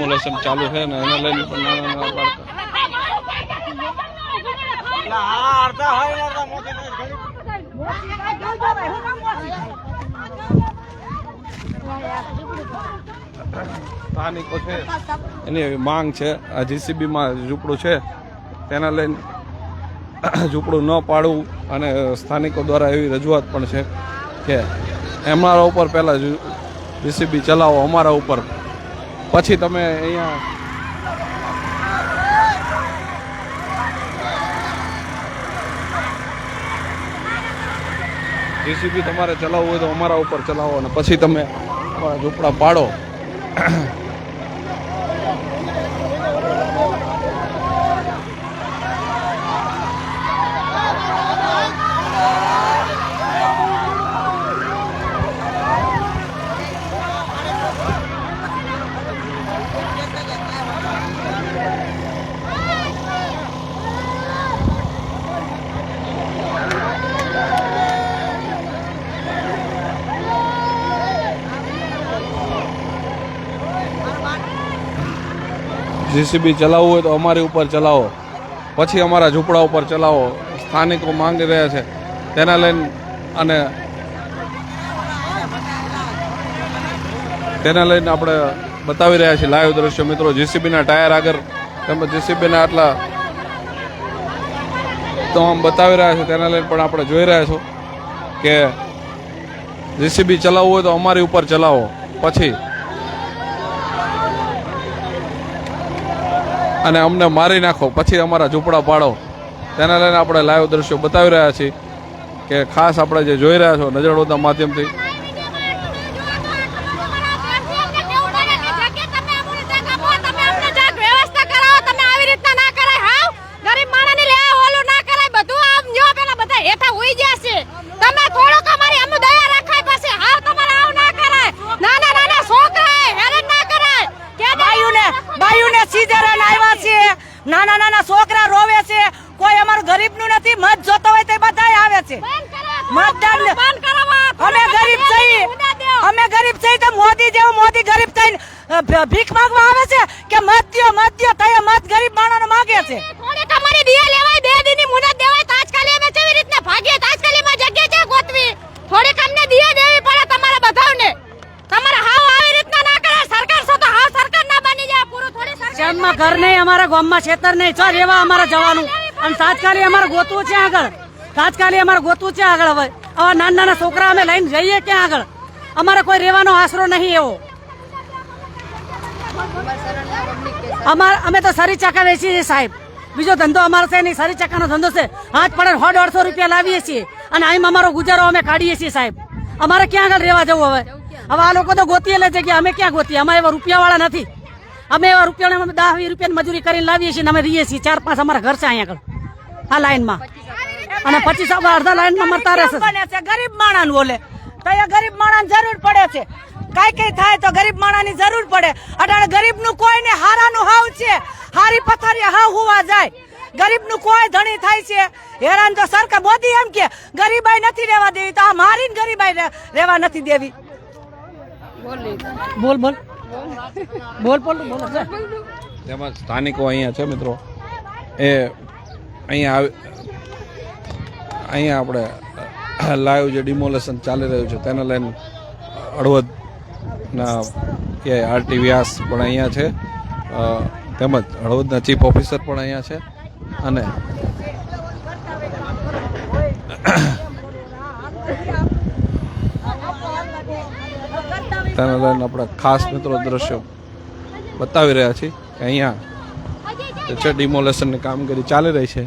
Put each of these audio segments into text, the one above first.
Lesson ચાલુ છે ને એને લઈને પણ નાના નાના બાળકો. સ્થાનિકો છે એની એવી માંગ છે આ જીસીબીમાં ઝૂંપડું છે તેના લઈને ઝૂંપડું ન પાડવું અને સ્થાનિકો દ્વારા એવી રજૂઆત પણ છે કે અમારા ઉપર પહેલાં જીસીબી ચલાવો અમારા ઉપર પછી તમે અહીંયા જીસીબી તમારે ચલાવવું હોય તો અમારા ઉપર ચલાવો અને પછી તમે ઝૂંપડા પાડો. જીસીબી ચલાવવું હોય તો અમારી ઉપર ચલાવો. પછી અમારા ઝૂંપડા ઉપર ચલાવો. સ્થાનિકો માંગી રહ્યા છે. તેના લઈને અને તેના લઈને આપણે બતાવી રહ્યા છીએ લાઈવ દ્રશ્ય. મિત્રો, જીસીબીના ટાયર આગળ તેમજ જીસીબીના આટલા તમામ બતાવી રહ્યા છે. તેના લઈને પણ આપણે જોઈ રહ્યા છો કે જીસીબી ચલાવવું હોય તો અમારી ઉપર ચલાવો. પછી અને અમને મારી નાખો. પછી અમારા ઝૂંપડા પાડો. તેના લઈને આપણે લાઈવ દ્રશ્યો બતાવી રહ્યા છીએ કે ખાસ આપણે જે જોઈ રહ્યા છો નજરડોદના માધ્યમથી બાયુને સીઝરન આવ્યા છે નાના નાના છોકરા રોવે છે કોઈ અમારું ગરીબનું નથી મત જોતો હોય તે બધાય આવે છે મતદાન અમે ગરીબ છીએ અમે ગરીબ છીએ તો મોદી જેવું મોદી ગરીબ થઈને અ, ભ- ભીખ માંગવા આવે છે કે મત દ્યો મત દ્યો તય મત ગરીબ માણસને માગે છે થોડીક અમારી દિયા લેવાય બે દીની મુદત દેવાય તાજકાલી અમે કેવી રીતના ભાગીએ તાજકાલીમાં જગ્યા છે ગોતવી થોડીક અમને દિયા દેવી પડે તમારા બધાને તમારે હાવ આવી રીતના ના કરાય સરકાર છો તો હાવ સરકાર ના બની જાય પૂરું થોડી સરકાર ગામમાં ઘર નહીં, અમારા ગામમાં ખેતર નહીં. ચો રેવા અમારે જવાનું. અને તાત્કાલિક અમારે ગોતવું છે આગળ. તાત્કાલિક અમારે ગોતવું છે આગળ હવે. આવા નાના નાના છોકરા અમે લઈને જઈએ ક્યાં આગળ? અમારે કોઈ રહેવાનો આશરો નહીં એવો. અમારે અમે તો સરી ચાકા વેચીએ છીએ સાહેબ. બીજો ધંધો અમારો છે નહીં સરી ચાકાનો ધંધો છે. હાથ પડે સો દોઢસો રૂપિયા લાવીએ છીએ. અને આમ અમારો ગુજારો અમે કાઢીએ છીએ સાહેબ. અમારે ક્યાં આગળ રહેવા જવું હવે? હવે આ લોકો તો ગોતીએ લે જગ્યા, અમે ક્યાં ગોતીએ? અમારે એવા રૂપિયાવાળા નથી. અમે એવા રૂપિયા અમે દસ વીસ રૂપિયાની મજૂરી કરીને લાવીએ છીએ અમે રહીએ છીએ. ચાર પાંચ અમારા ઘર છે અહીંયા આગળ. આ લાઈનમાં. અને પચીસ અડધા લાઈનમાં મરતા રહેશે છે. ગરીબ માણસ બોલે તો એ ગરીબ માણસ જરૂર પડે છે. કઈ કઈ થાય તો ગરીબ માણસની જરૂર પડે. અટાણે ગરીબનું કોઈ ને હારાનું હાવ છે. હારી પથારી હાવ હોવા જાય. ગરીબનું કોઈ ધણી થાય છે. હેરાન તો સરકાર મોદી એમ કે ગરીબાઈ નથી રહેવા દેવી. તો આ મારીને ગરીબાઈ રહેવા નથી દેવી. બોલ બોલ. બોલ બોલ બોલ તેમજ સ્થાનિકો અહીંયા છે, મિત્રો. એ અહીંયા અહીંયા આપણે લાઈવ જે ડિમોલેશન ચાલી રહ્યું છે, તેને લઈને હળવદના કે આરટી વ્યાસ પણ અહીંયા છે. તેમજ હળવદના ચીફ ઓફિસર પણ અહીંયા છે. અને તેને આપણે ખાસ મિત્રો દ્રશ્યો બતાવી રહ્યા છીએ કે અહીંયા છે ડિમોલેશનની કામગીરી ચાલી રહી છે.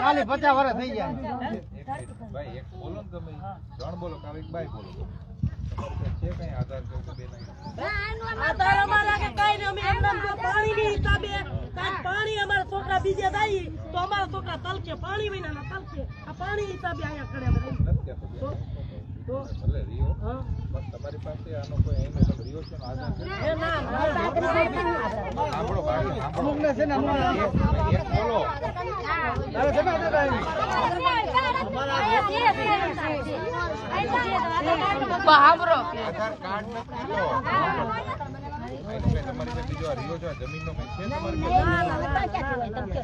કાલે પચાસ વર્ષ થઈ ગયા. ભાઈ એક બોલો ને તમે. ત્રણ બોલો કાલે એક બાઈ બોલો. છે કઈ આધાર કહું તો બે આધાર અમારા કે કઈ નહીં અમે એમનામ જો પાણી ની હિસાબે. કાલ પાણી અમારા છોકરા બીજે જાય તો અમારા છોકરા તલકે પાણી વિના ના તલકે. આ પાણી હિસાબે અહીંયા કરે બધા. તો હા. તમારી પાસે આનો કોઈ એનો કોઈ રહ્યો છે ને આધાર છે? એ ના ના સાંભળો ભાઈ સાંભળો. અમુકને છે ને હમણાં એક બોલો. તારે છે ને આજે કાંઈ? આધાર કાર્ડ નથી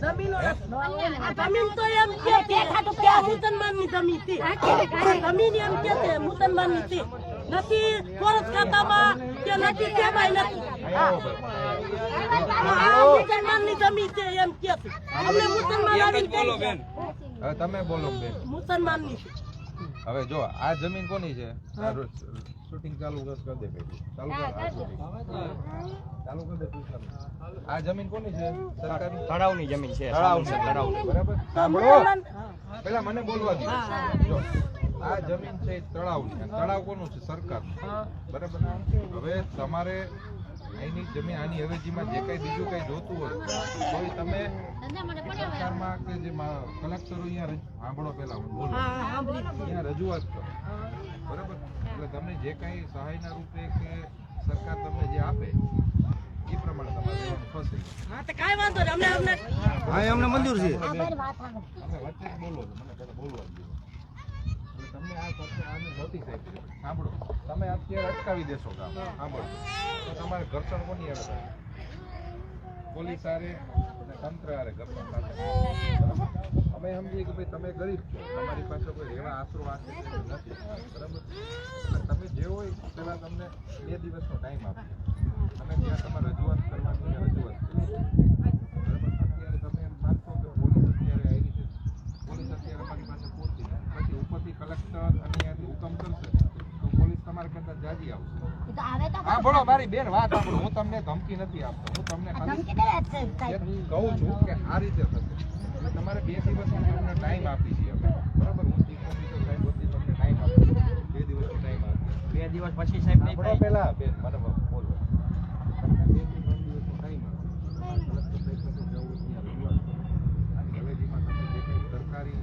જમીનો તો એમ કે મુસલમાનની જમીન છે જમીન એમ કે છે મુસલમાનની છે નથી કોરસ ખાતામાં કે નથી કેમાંય નથી મુસલમાનની જમીન છે એમ કે છે અમને મુસલમાન આવીને. હવે તમે બોલો બેન મુસલમાનની હવે જો આ જમીન કોની છે શૂટિંગ ચાલુ કર કર દે પેલી. ચાલુ કર ચાલુ કર દે તું આ જમીન કોની છે? સરકારી તળાવની જમીન છે તળાવની. તળાવ બરાબર? સાંભળો પેલા મને બોલવા દો. જો આ જમીન છે તળાવ તળાવની તળાવ કોનું છે? સરકાર બરાબર? હવે તમારે અહીંની જમીન આની અવેજીમાં જે કઈ બીજું કઈ જોતું હોય તો તમે સરકારમાં કે જે કલેક્ટરો અહીંયા સાંભળો પેલા અહીંયા રજૂઆત કરો. જે કઈ સહાયના રૂપે કે સરકાર તમને જે આપે એ પ્રમાણે તમારે થશે. હા તો કાંઈ વાંધો નહીં. અમને અમને હા અમને મંજૂર છે. તમે વચ્ચે બોલો મને પહેલા બોલવા દો. તમને આ સાથે આને નોટિસ આપી સાંભળો તમે અત્યારે અટકાવી દેશો કામ સાંભળો. તો તમારે ઘર્ષણ કોની આવે? પોલીસ આરે તંત્ર આરે સાથે અમે સમજીએ કે ભાઈ તમે ગરીબ છો, તમારી પાસે કોઈ રહેવા આશરો આશ્રય નથી, બરાબર? તમે જે હોય પહેલાં તમને બે દિવસનો ટાઈમ આપીએ. અને ત્યાં તમારે રજૂઆત કરવાની રજૂઆત કરીએ બરાબર અત્યારે તમે એમ માનશો કે પોલીસ અત્યારે આવી છે પોલીસ અત્યારે અમારી પાસે પહોંચી નથી. પછી ઉપરથી કલેક્ટર અને અહીંયાથી હુકમ કરશે તો પોલીસ તમારા કરતા જાજી આવશે હા બોલો મારી બેન વાત સાંભળો. હું તમને ધમકી નથી આપતો. હું તમને કહું છું કે આ રીતે થશે. તમારે બે દિવસ તમને ટાઈમ આપી છીએ અમે. બરાબર? હું સાહેબ તમને ટાઈમ આપી છું. બે દિવસનો ટાઈમ આપી બે દિવસ પછી સાહેબ નહીં સાંભળો પહેલા બેન મને બોલો તમને બેથી ત્રણ દિવસનો ટાઈમ આપીએ કલેક્ટર સાહેબ પાસે જવું હોય ત્યાં રજૂઆત કરો અને હવેજીમાં તમે જે કંઈ સરકારી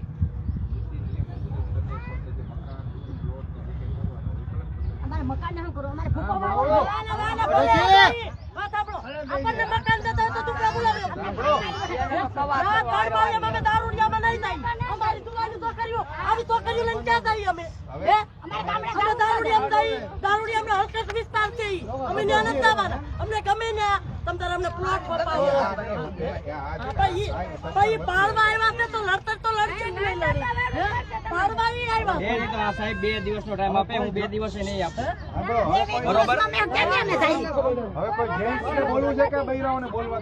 નીતિ નિયમો મુજબ તમે પોતે જે મકાન બીજું પ્લોટ કે જે કંઈ કરવાનું હોય એ કલેક્ટર સાહેબ અમારે મકાન ના કરો અમારે ભૂકો હા, વાળો બોલો. વાલા, વાલા, બોલે નહીં. વાત સાંભળો. આપણને મકાન દેતા હોય તો તું ક્યાં બોલાવ્યો? હા, કાળબાળિયામાં અમે દારૂડિયામાં નહીં જાય. અમારી જુવાની છોકરીઓ, આવી છોકરીઓ લઈને ક્યાં જઈએ અમે? હે? અમે દારૂડિયામાં જઈએ. દારૂડિયામાં હલકટ વિસ્તાર છે ઈ. અમે ત્યાં નથી જવાના. અમને ગમે ત્યાં તમ તારે અમને પ્લોટ બપાવો. આ તમે શું છે? આ જે- પણ ઈ- પણ ઈ પાડવા આવ્યા છે તો લડતર તો લડશે જ નહીં લડે. હે? પાડવા ઈ આવ્યા બે બે દિવસનો ટાઈમ આપે હું બે દિવસ નહીં આપું બરોબર હવે કોઈ કે બૈરાઓને બોલવા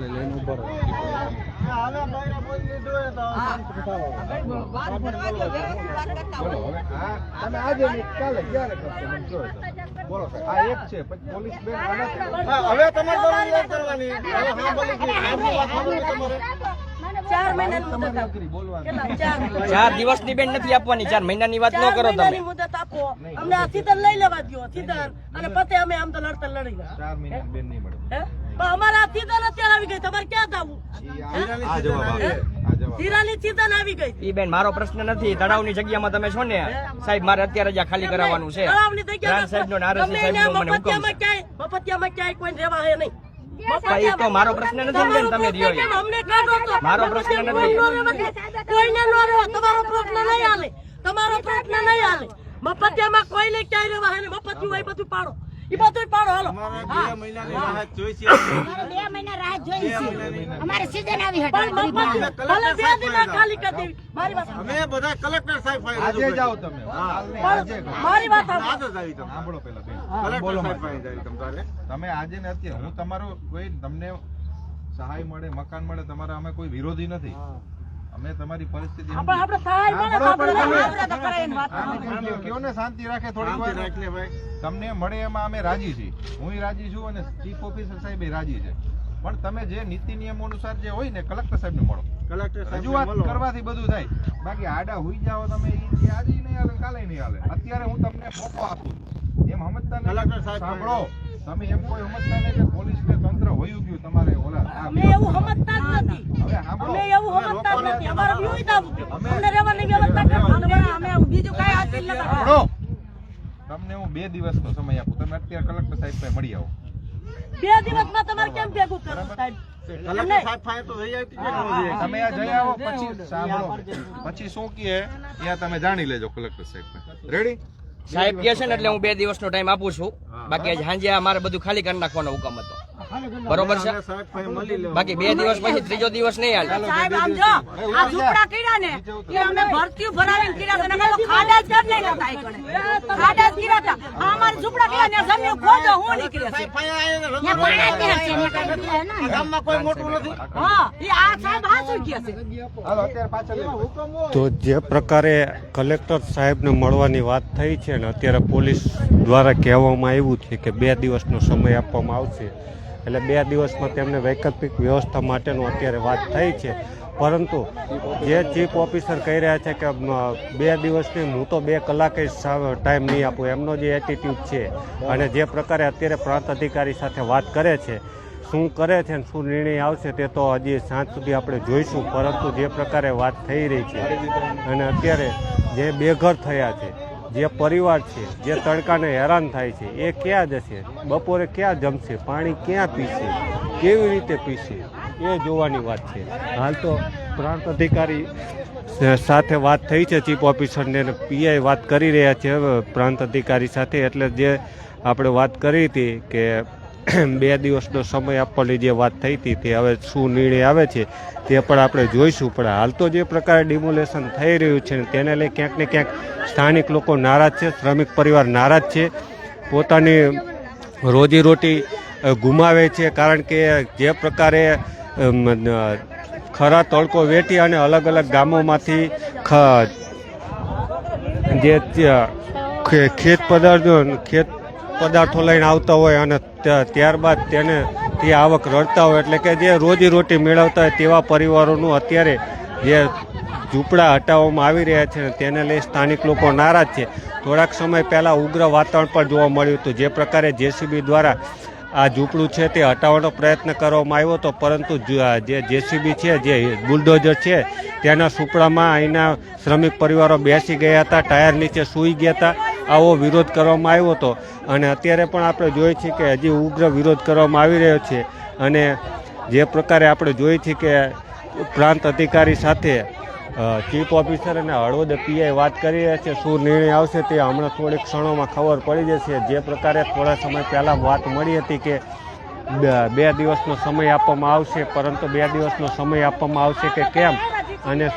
લઈને ઊભા ચાર દિવસ દિવસની બેન નથી આપવાની ચાર મહિનાની વાત ન કરો તમે. મુદત આપો. અમને આ સીધર લઈ લેવા દો સીધર અને પછી અમે આમ તો લડતર લડી ગયા. ચાર મહિના બેન નહીં મળે. અમારે સીધર અત્યારે આવી ગઈ. તમારે ક્યાં જવું? હીરાની આવી ગઈ. ઈ બેન મારો પ્રશ્ન નથી. તળાવની જગ્યામાં તમે છો ને? સાહેબ મારે અત્યારે જ ખાલી કરાવવાનું છે. તળાવની મને હુકમ છે. ક્યાંય મફતિયામાં ક્યાંય કોઈ રહેવા હે નહીં. તો મારો પ્રશ્ન નથી ને તમે રહ્યો મારો પ્રશ્ન નથી. કોઈને નો તમારો પ્રશ્ન નહીં હાલે. તમારો પ્રશ્ન નહીં હાલે. મફતિયામાં કોઈને ક્યાંય રહેવા હે નહીં. મફતિયું હોય બધું પાડો. એ બધું પાડો હાલો. બે મહિનાની રાહત મહિના રાહ જોઈ છે અમારે સીઝન આવી હતી પણ મફત ભલે બે ખાલી કરી દેવી. મારી વાત અમે બધા કલેક્ટર સાહેબ પાસે આજે જાઓ તમે. હા. કાલ નહીં, આજે મારી વાત આજે જ તમે. સાંભળો પેલા કલેક્ટર સાહેબ પાસે આવી તમે તારે. તમે આજે ને અત્યારે હું તમારો કોઈ તમને સહાય મળે મકાન મળે તમારા અમે કોઈ વિરોધી નથી. અમે તમારી પરિસ્થિતિ આપણે આપણે સહાય કયો ને શાંતિ રાખે થોડી વાર? રાખલે ભાઈ. તમને મળે એમાં અમે રાજી છીએ. હું રાજી છું અને ચીફ ઓફિસર સાહેબ રાજી છે. પણ તમે જે નીતિ નિયમો અનુસાર જે હોય ને કલેક્ટર સાહેબને મળો. કલેક્ટર સાહેબને રજૂઆત કરવાથી બધું થાય. બાકી આડા હોઈ જાઓ તમે એ આજે નહીં હાલે કાલે નહીં હાલે. અત્યારે હું તમને મોકો આપું. એમ સમજતા કલેક્ટર સાહેબ સાંભળો. તમે એમ કોઈ સમજતા નહીં કે પોલીસ ને તંત્ર હોયું ગયું તમારે ઓલા. અમે એવું સમજતા જ નથી હવે સાંભળો અમે એવું સમજતા જ નથી અમારે વ્યૂહ જ અમને રહેવાની વ્યવસ્થા અમે બીજું કઈ હાસિલ નથી સાંભળો તમને હું બે દિવસનો સમય આપું. તમે અત્યારે કલેક્ટર સાહેબ પાસે મળી આવો. બે દિવસમાં તમારે કેમ ભેગું કરવું સાહેબ? કે? તમે આ જઈ આવો પછી સાંભળો. પછી શું કહે એ તમે જાણી લેજો કલેક્ટર સાહેબ રેડી સાહેબ કહે છે ને એટલે હું બે દિવસનો ટાઈમ આપું છું. બાકી આજે સાંજે અમારે બધું ખાલી કરી નાખવાનો હુકમ હતો. બરોબર છે? બાકી બે દિવસ પછી ત્રીજો દિવસ નહીં હાલે. સાહેબ આમ જો આ ઝૂંપડા કર્યા ને એ અમે ભરતીઓ ભરાવીને કર્યા હતા નકર તો ખાડા જ કરી હતા એ ખાડા જ કર્યા હતા. આ ઝૂંપડા કર્યા ને જમીન ખોદો હું નીકળ્યા છે. સાહેબ પાસે આવીને ગામમાં કોઈ મોટું નથી. હા એ આ સાહેબ હાચું કહે છે? હાલો અત્યારે પાછળ તો જે પ્રકારે કલેક્ટર સાહેબને મળવાની વાત થઈ છે ને અત્યારે પોલીસ દ્વારા કહેવામાં આવ્યું છે કે બે દિવસનો સમય આપવામાં આવશે. એટલે બે દિવસમાં તેમને વૈકલ્પિક વ્યવસ્થા માટેનું અત્યારે વાત થઈ છે. પરંતુ જે ચીફ ઓફિસર કહી રહ્યા છે કે બે દિવસની હું તો બે કલાકે ટાઈમ નહીં આપું, એમનો જે એટીટ્યૂડ છે અને જે પ્રકારે અત્યારે પ્રાંત અધિકારી સાથે વાત કરે છે, શું કરે છે અને શું નિર્ણય આવશે તે તો હજી સાંજ સુધી આપણે જોઈશું. પરંતુ જે પ્રકારે વાત થઈ રહી છે અને અત્યારે જે બેઘર થયા છે જે પરિવાર છે, જે તડકાને હેરાન થાય છે, એ ક્યાં જશે? બપોરે ક્યાં જમશે? પાણી ક્યાં પીશે? કેવી રીતે પીશે? એ જોવાની વાત છે. હાલ તો પ્રાંત અધિકારી સાથે વાત થઈ છે, ચીફ ઓફિસરને પીઆઈ વાત કરી રહ્યા છે. પ્રાંત અધિકારી સાથે એટલે જે આપણે વાત કરી હતી કે બે દિવસનો સમય આપવાની જે વાત થઈ હતી તે હવે શું નિર્ણય આવે છે તે પણ આપણે જોઈશું. પણ હાલ તો જે પ્રકારે ડિમોલેશન થઈ રહ્યું છે તેને લઈ ક્યાંક ને ક્યાંક સ્થાનિક લોકો નારાજ છે, શ્રમિક પરિવાર નારાજ છે. પોતાની રોજીરોટી ગુમાવે છે કારણ કે જે પ્રકારે ખરા તડકો વેઠી અને અલગ અલગ ગામોમાંથી જે ખેત પદાર્થો ખેત પદાર્થો લઈને આવતા હોય અને ત્યારબાદ તેને તે આવક રડતા હોય એટલે કે જે રોજીરોટી મેળવતા હોય તેવા પરિવારોનું અત્યારે જે ઝૂંપડા હટાવવામાં આવી રહ્યા છે ને તેને લઈ સ્થાનિક લોકો નારાજ છે. થોડાક સમય પહેલાં ઉગ્ર વાતાવરણ પણ જોવા મળ્યું હતું. જે પ્રકારે જેસીબી દ્વારા આ ઝૂંપડું છે તે હટાવવાનો પ્રયત્ન કરવામાં આવ્યો હતો, પરંતુ જે જેસીબી છે, જે બુલડોઝર છે, તેના સુપડામાં અહીંના શ્રમિક પરિવારો બેસી ગયા હતા, ટાયર નીચે સૂઈ ગયા હતા. આવો વિરોધ કરવામાં આવ્યો હતો. અને અત્યારે પણ આપણે જોઈએ છીએ કે હજી ઉગ્ર વિરોધ કરવામાં આવી રહ્યો છે. અને જે પ્રકારે આપણે જોઈએ છીએ કે પ્રાંત અધિકારી સાથે ચીફ ઓફિસર અને હળવદ પીઆઈ વાત કરી રહ્યા છે, શું નિર્ણય આવશે તે હમણાં થોડીક ક્ષણોમાં ખબર પડી જશે. જે પ્રકારે થોડા સમય પહેલાં વાત મળી હતી કે બે- દિવસનો સમય આપવામાં આવશે, પરંતુ બે દિવસનો સમય આપવામાં આવશે કે કેમ? અને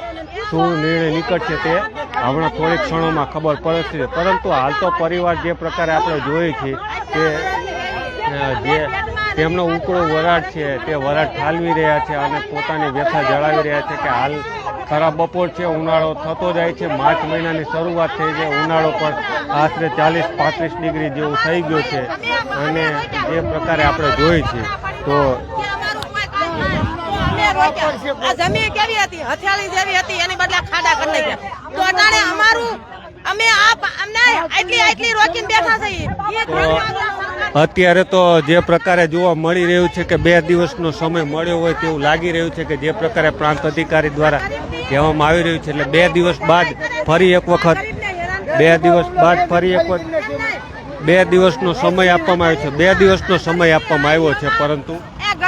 શું નિર્ણય નીકળશે તે હમણાં થોડીક ક્ષણોમાં ખબર પડશે પરંતુ હાલ તો પરિવાર જે પ્રકારે આપણે જોઈએ છીએ કે જે તેમનો ઉકળો વરાળ છે, તે વરાળ ઠાલવી રહ્યા છે અને પોતાની વ્યથા જણાવી રહ્યા છે કે હાલ ખરાબ બપોર છે, ઉનાળો થતો જાય છે, માર્ચ મહિનાની શરૂઆત થઈ છે, ઉનાળો પણ આશરે ચાલીસ પાંત્રીસ ડિગ્રી જેવું થઈ ગયું છે. અને જે પ્રકારે આપણે જોઈએ છીએ, તો આ જમીન કેવી હતી? હથિયાળી જેવી હતી એની બદલે ખાડા કરી નાખ્યા. તો અટાણે અમારું અમે આ અમને આટલી આટલી રોકીને બેઠા છીએ. અત્યારે તો જે પ્રકારે જોવા મળી રહ્યું છે કે બે દિવસનો સમય મળ્યો હોય તેવું લાગી રહ્યું છે કે જે પ્રકારે પ્રાંત અધિકારી દ્વારા કહેવામાં આવી રહ્યું છે. એટલે બે દિવસ બાદ ફરી એક વખત બે દિવસ બાદ ફરી એક વખત બે દિવસનો સમય આપવામાં આવ્યો છે. બે દિવસનો સમય આપવામાં આવ્યો છે પરંતુ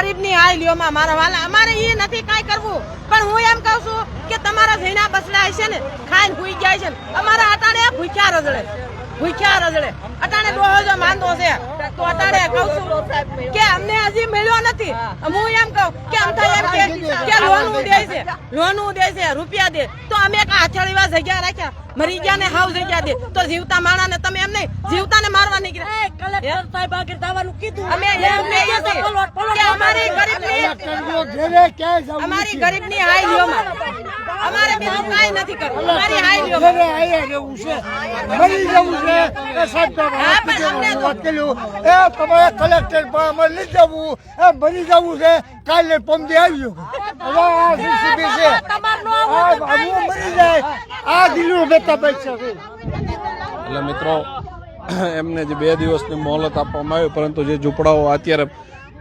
ગરીબની હાલીઓમાં મારા વાલા. અમારે એ નથી કાંઈ કરવું. પણ હું એમ કહું છું કે તમારા ઝીણા બસડા છે ને, ખાઈને ભૂઈ જાય છે ને. અમારા અટાણે ભૂખ્યા રજડે. ભૂખ્યા રજડે. અટાણે ડોહો જો માંદો છે. તો અત્યારે કહું છું કે અમને હજી મળ્યો નથી. હું. એમ કહું કે અમ થાય એમ કે લોન હું દે છે. લોનું દે છે રૂપિયા દે. તો અમે કા હથેળીવા જગ્યા રાખ્યા. મરી ગયા ને હાવ જગ્યા દે. તો જીવતા માણા ને તમે એમ નહીં જીવતાને મારવા નીકળ્યા. કલેક્ટર સાહેબ આગળ દાવાનું કીધું. અમે એમ કહીએ છીએ કે અમારી ગરીબની અમારી ગરીબની હાઈલીઓમાં અમારે બીજું કઈ નથી કરવું. અમારી હાઈલીઓમાં મરી જવું છે. સાહેબ હા, પણ અમને તો- વાત કર્યું એ તમારે કલેક્ટર પણ અમે લઈ જવું. એ ભરી જવું છે. કાલે પમદી આવ્યું હવે આ સીસીબી છે. હું મરી જાય. આ દિલ્હી બેતા પૈસા છે. એટલે મિત્રો એમને જે બે દિવસની મોહલત આપવામાં આવી પરંતુ જે ઝૂંપડાઓ અત્યારે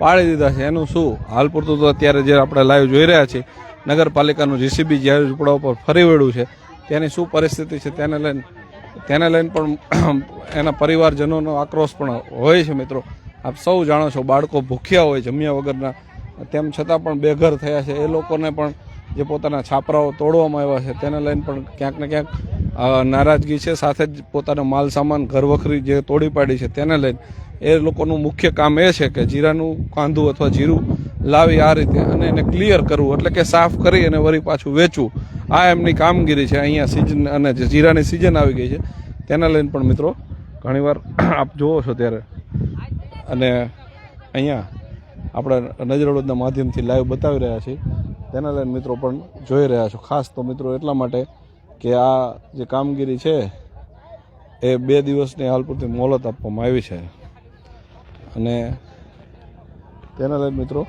પાડી દીધા છે એનું શું? હાલ પૂરતું તો અત્યારે જે આપણે લાઈવ જોઈ રહ્યા છીએ નગરપાલિકાનું જીસીબી જ્યારે ઝૂંપડાઓ પર ફરી વળ્યું છે તેની શું પરિસ્થિતિ છે તેને લઈને તેને લઈને પણ એના પરિવારજનોનો આક્રોશ પણ હોય છે મિત્રો. આપ સૌ જાણો છો બાળકો ભૂખ્યા હોય જમ્યા વગરના. તેમ છતાં પણ બેઘર થયા છે. એ લોકોને પણ જે પોતાના છાપરાઓ તોડવામાં આવ્યા છે, તેને લઈને પણ ક્યાંક ને ક્યાંક નારાજગી છે. સાથે જ પોતાનો માલ સામાન, ઘર વખરી જે તોડી પાડી છે, તેને લઈને. એ લોકોનું મુખ્ય કામ એ છે કે જીરાનું કાંદું અથવા જીરું લાવી આ રીતે અને એને ક્લિયર કરવું. એટલે કે સાફ કરી અને વળી પાછું વેચવું. આ એમની કામગીરી છે. અહીંયા સિઝન અને જે જીરાની સિઝન આવી ગઈ છે, તેના લઈને પણ મિત્રો ઘણીવાર આપ જુઓ છો ત્યારે. અને અહીંયા આપણે નજરવડના માધ્યમથી લાઈવ બતાવી રહ્યા છીએ. તેના લઈને મિત્રો પણ જોઈ રહ્યા છો. ખાસ તો મિત્રો એટલા માટે કે આ જે કામગીરી છે, એ બે દિવસની હાલ પૂરતી મોહલત આપવામાં આવી છે. અને તેના લઈને મિત્રો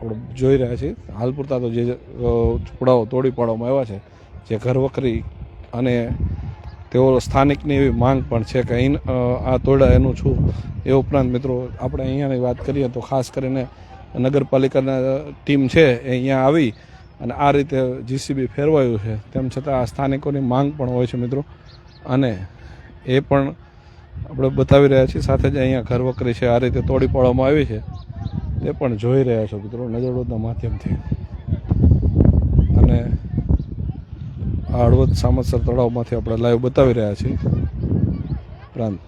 આપણે જોઈ રહ્યા છીએ, હાલ પૂરતા તો જે ઝૂંપડાઓ તોડી પાડવામાં આવ્યા છે, જે ઘર વખરી અને તેઓ સ્થાનિકની એવી માંગ પણ છે કે અહીં આ તોડા એનું છું એ ઉપરાંત મિત્રો, આપણે અહીંયાની વાત કરીએ તો ખાસ કરીને નગરપાલિકાના ટીમ છે એ અહીંયા આવી અને આ રીતે જીસીબી ફેરવાયું છે. તેમ છતાં આ સ્થાનિકોની માંગ પણ હોય છે મિત્રો. અને એ પણ આપણે બતાવી રહ્યા છીએ, સાથે જ અહીંયા ઘર વકરી છે, આ રીતે તોડી પાડવામાં આવી છે. તે પણ જોઈ રહ્યા છો મિત્રો નજરડોદના માધ્યમથી. અને આ હળવદ સામતસર તળાવમાંથી આપણે લાઈવ બતાવી રહ્યા છીએ. ઉપરાંત